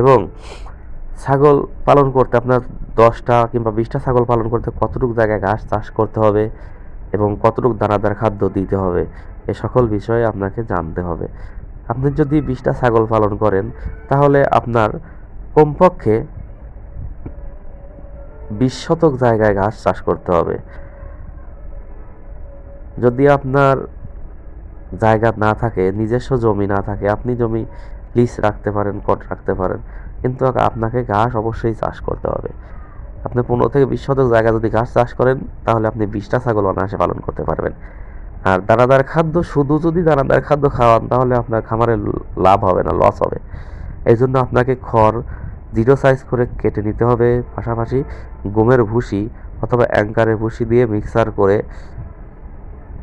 এবং ছাগল পালন করতে আপনার দশটা কিংবা বিশটা ছাগল পালন করতে কতটুকু জায়গায় ঘাস চাষ করতে হবে এবং কতটুকু দানাদার খাদ্য দিতে হবে, এ সকল বিষয়ে আপনাকে জানতে হবে। আপনি যদি বিশটা ছাগল পালন করেন, তাহলে আপনার কমপক্ষে বিশ শতক জায়গায় ঘাস চাষ করতে হবে। যদি আপনার জায়গা না থাকে, নিজস্ব জমি না থাকে, আপনি জমি লিজ রাখতে পারেন কট রাখতে পারেন। কিন্তু আপনাকে ঘাস অবশ্যই চাষ করতে হবে। আপনি পনেরো থেকে বিশ শতক জায়গা যদি ঘাস চাষ করেন, তাহলে আপনি বিশটা ছাগল অনায়াসে পালন করতে পারবেন। আর দানাদার খাদ্য, শুধু যদি দানাদার খাদ্য খাওয়ান, তাহলে আপনার খামারে লাভ হবে না লস হবে। এই জন্য আপনাকে খড় জিরো সাইজ করে কেটে নিতে হবে। পাশাপাশি গমের ভুসি অথবা অ্যাঙ্কারের ভুসি দিয়ে মিক্সার করে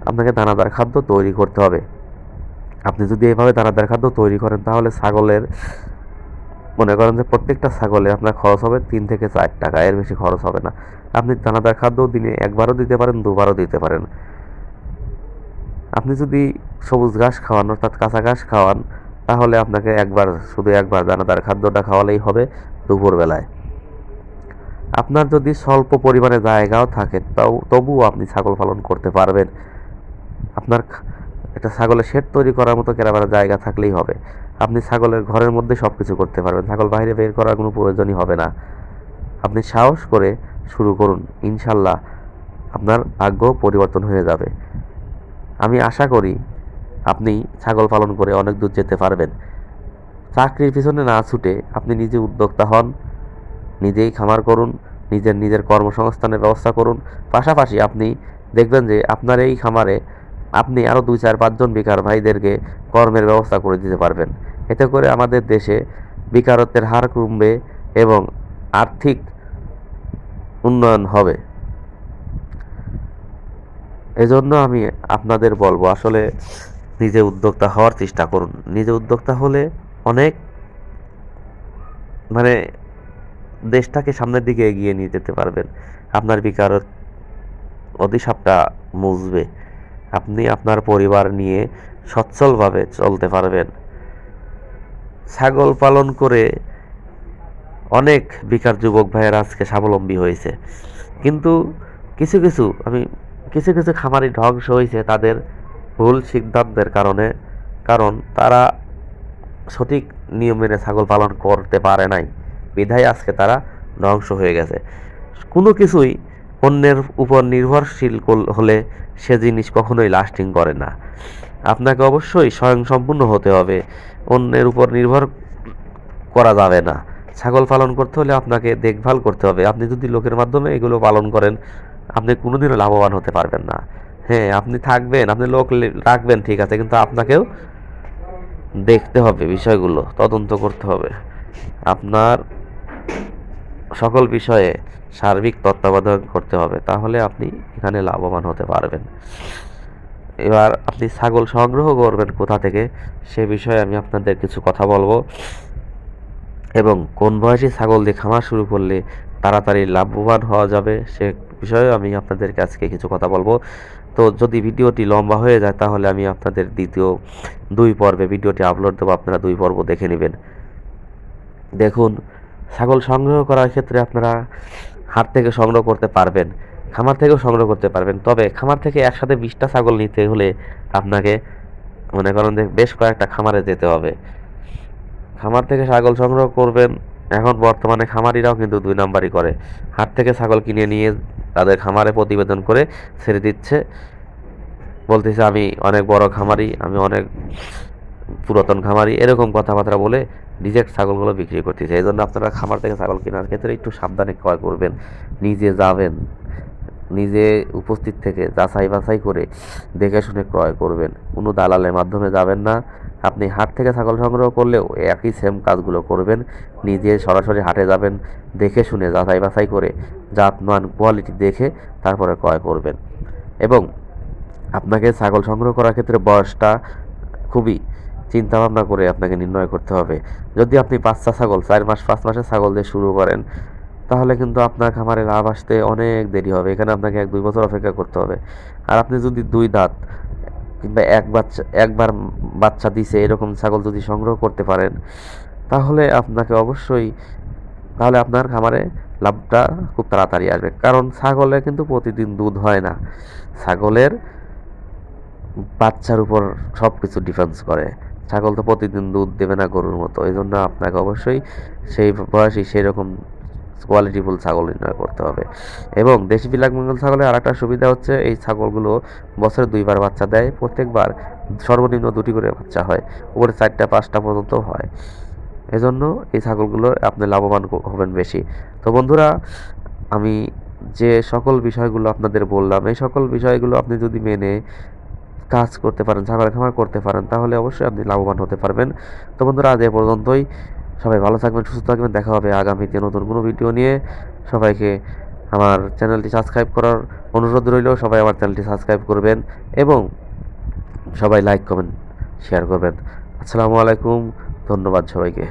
আপনাকে দানাদার খাদ্য তৈরি করতে হবে। আপনি যদি এইভাবে দানাদার খাদ্য তৈরি করেন, তাহলে ছাগলের, মনে করেন যে প্রত্যেকটা ছাগলে আপনার খরচ হবে তিন থেকে চার টাকা, এর বেশি খরচ হবে না। আপনি দানাদার খাদ্য দিনে একবারও দিতে পারেন, দুবারও দিতে পারেন। আপনি যদি সবুজ ঘাস খাওয়ান, অর্থাৎ কাঁচা ঘাস খাওয়ান, তাহলে আপনাকে একবার, শুধু একবার দানাদার খাদ্যটা খাওয়ালেই হবে দুপুরবেলায়। আপনার যদি স্বল্প পরিমাণে জায়গাও থাকে, তাও, তবুও আপনি ছাগল পালন করতে পারবেন। আপনার একটা ছাগলের শেড তৈরি করার মতো কেরাবার জায়গা থাকলেই হবে। আপনি ছাগলের ঘরের মধ্যে সব কিছু করতে পারবেন। ছাগল বাইরে বের করার কোনো প্রয়োজনই হবে না। আপনি সাহস করে শুরু করুন। ইনশাল্লাহ আপনার ভাগ্য পরিবর্তন হয়ে যাবে। আমি আশা করি আপনি ছাগল পালন করে অনেক দূর যেতে পারবেন। চাকরির পিছনে না ছুটে আপনি নিজে উদ্যোক্তা হন, নিজেই খামার করুন, নিজের নিজের কর্মসংস্থানের ব্যবস্থা করুন। পাশাপাশি আপনি দেখবেন যে আপনার এই খামারে আপনি আরও দুই, চার পাঁচজন বেকার ভাইদেরকে কর্মের ব্যবস্থা করে দিতে পারবেন। এতে করে আমাদের দেশে বেকারত্বের হার কমবে এবং আর্থিক উন্নয়ন হবে। এজন্য আমি আপনাদের বলব, আসলে নিজে উদ্যোক্তা হওয়ার চেষ্টা করুন। নিজে উদ্যোক্তা হলে অনেক মানে দেশটাকে সামনের দিকে এগিয়ে নিয়ে যেতে পারবেন। আপনার বেকার অধিসাপটা মুছবে। আপনি আপনার পরিবার নিয়ে সচ্ছলভাবে চলতে পারবেন। ছাগল পালন করে অনেক বেকার যুবক ভাইয়েরা আজকে স্বাবলম্বী হয়েছে। কিন্তু কিছু কিছু, আমি কিছু কিছু খামারি ধ্বংস হয়েছে তাদের ভুল সিদ্ধান্তের কারণে, কারণ তারা সঠিক নিয়ম মেনে ছাগল পালন করতে পারে নাই। বিধায় আজকে তারা ধ্বংস হয়ে গেছে। কোনো কিছুই অন্যের উপর নির্ভরশীল হলে সে জিনিস কখনোই লাস্টিং করে না। আপনাকে অবশ্যই স্বয়ংসম্পূর্ণ হতে হবে। অন্যের উপর নির্ভর করা যাবে না। ছাগল পালন করতে হলে আপনাকে দেখভাল করতে হবে। আপনি যদি লোকের মাধ্যমে এগুলো পালন করেন, আপনি কোনোদিনও লাভবান হতে পারবেন না। হ্যাঁ আপনি থাকবেন, আপনি লোক রাখবেন, ঠিক আছে, কিন্তু আপনাকেও দেখতে হবে বিষয়গুলো, তদন্ত করতে হবে। আপনার সকল বিষয়ে সার্বিক তত্ত্বাবধান করতে হবে, তাহলে আপনি এখানে লাভবান হতে পারবেন। এবার আপনি ছাগল সংগ্রহ করবেন কোথা থেকে, সে বিষয়ে আমি আপনাদের কিছু কথা বলব। এবং কোন বয়সী ছাগল দিয়ে খামার শুরু করলে তাড়াতাড়ি লাভবান হওয়া যাবে, সে বিষয়ে আমি আপনাদেরকে আজকে কিছু কথা বলব। তো যদি ভিডিওটি লম্বা হয়ে যায়, তাহলে আমি আপনাদের দ্বিতীয় দুই পর্বে, ভিডিওটি আপলোড দেবো, আপনারা দুই পর্ব দেখে নেবেন। দেখুন ছাগল সংগ্রহ করার ক্ষেত্রে আপনারা হাট থেকে সংগ্রহ করতে পারবেন, খামার থেকেও সংগ্রহ করতে পারবেন। তবে খামার থেকে একসাথে বিশটা ছাগল নিতে হলে আপনাকে মনে করেন যে বেশ কয়েকটা খামারে যেতে হবে। খামার থেকে ছাগল সংগ্রহ করবেন, এখন বর্তমানে খামারিরাও কিন্তু দুই নাম্বারই করে। হাট থেকে ছাগল কিনে নিয়ে তাদের খামারে প্রতিবেদন করে ছেড়ে দিচ্ছে। বলতেছে, আমি অনেক বড় খামারি, আমি অনেক পুরাতন খামারি। এরকম কথাবার্তা বলে ডিজেক্ট ছাগলগুলো বিক্রি করতেছে এই জন্য আপনারা খামার থেকে ছাগল কেনার ক্ষেত্রে একটু সাবধানে ক্রয় করবেন, নিজে যাবেন, নিজে উপস্থিত থেকে যাচাই বাছাই করে দেখে শুনে ক্রয় করবেন। কোনো দালালের মাধ্যমে যাবেন না। আপনি হাট থেকে ছাগল সংগ্রহ করলেও একই সেম কাজগুলো করবেন। নিজে সরাসরি হাটে যাবেন, দেখে শুনে যাচাই বাছাই করে জাত মান কোয়ালিটি দেখে তারপরে ক্রয় করবেন। এবং আপনাকে ছাগল সংগ্রহ করার ক্ষেত্রে বয়সটা খুবই চিন্তা ভাবনা করে আপনাকে নির্ণয় করতে হবে। যদি আপনি বাচ্চা ছাগল, চার মাস, পাঁচ মাসের ছাগল দিয়ে শুরু করেন, তাহলে কিন্তু আপনার খামারে লাভ আসতে অনেক দেরি হবে। এখানে আপনাকে এক দুই বছর অপেক্ষা করতে হবে। আর আপনি যদি দুই দাঁত কিংবা এক বাচ্চা, একবার বাচ্চা দিছে, এরকম ছাগল যদি সংগ্রহ করতে পারেন, তাহলে আপনাকে অবশ্যই, তাহলে আপনার খামারে লাভটা খুব তাড়াতাড়ি আসবে। কারণ ছাগলে কিন্তু প্রতিদিন দুধ হয় না। ছাগলের বাচ্চার উপর সব কিছু ডিফেন্স করে। ছাগল তো প্রতিদিন দুধ দেবে না গরুর মতো, এই জন্য আপনাকে অবশ্যই সেই বয়সী সেই রকম কোয়ালিটিফুল ছাগল নির্ণয় করতে হবে। এবং দেশি বিলাক বেঙ্গল ছাগলের আরেকটা সুবিধা হচ্ছে, এই ছাগলগুলো বছরে দুইবার বাচ্চা দেয়, প্রত্যেকবার সর্বনিম্ন দুটি করে বাচ্চা হয়, উপরে চারটা, পাঁচটা পর্যন্ত হয়। এজন্য এই ছাগলগুলো আপনি লাভবান হবেন বেশি। তো বন্ধুরা, আমি যে সকল বিষয়গুলো আপনাদের বললাম, এই সকল বিষয়গুলো আপনি যদি মেনে কাজ করতে পারেন ছাগলের খামার করতে পারেন, তাহলে অবশ্যই আপনি লাভবান হতে পারবেন। তো বন্ধুরা, আজ এ পর্যন্তই। সবাই ভালো থাকবেন, সুস্থ থাকবেন, দেখা হবে আগামীতে নতুন কোনো ভিডিও নিয়ে। সবাইকে আমার চ্যানেলটি সাবস্ক্রাইব করার অনুরোধ রইল, সবাই আমার চ্যানেলটি সাবস্ক্রাইব করবেন এবং সবাই লাইক, কমেন্ট, শেয়ার করবেন। আসসালামু আলাইকুম, ধন্যবাদ সবাইকে।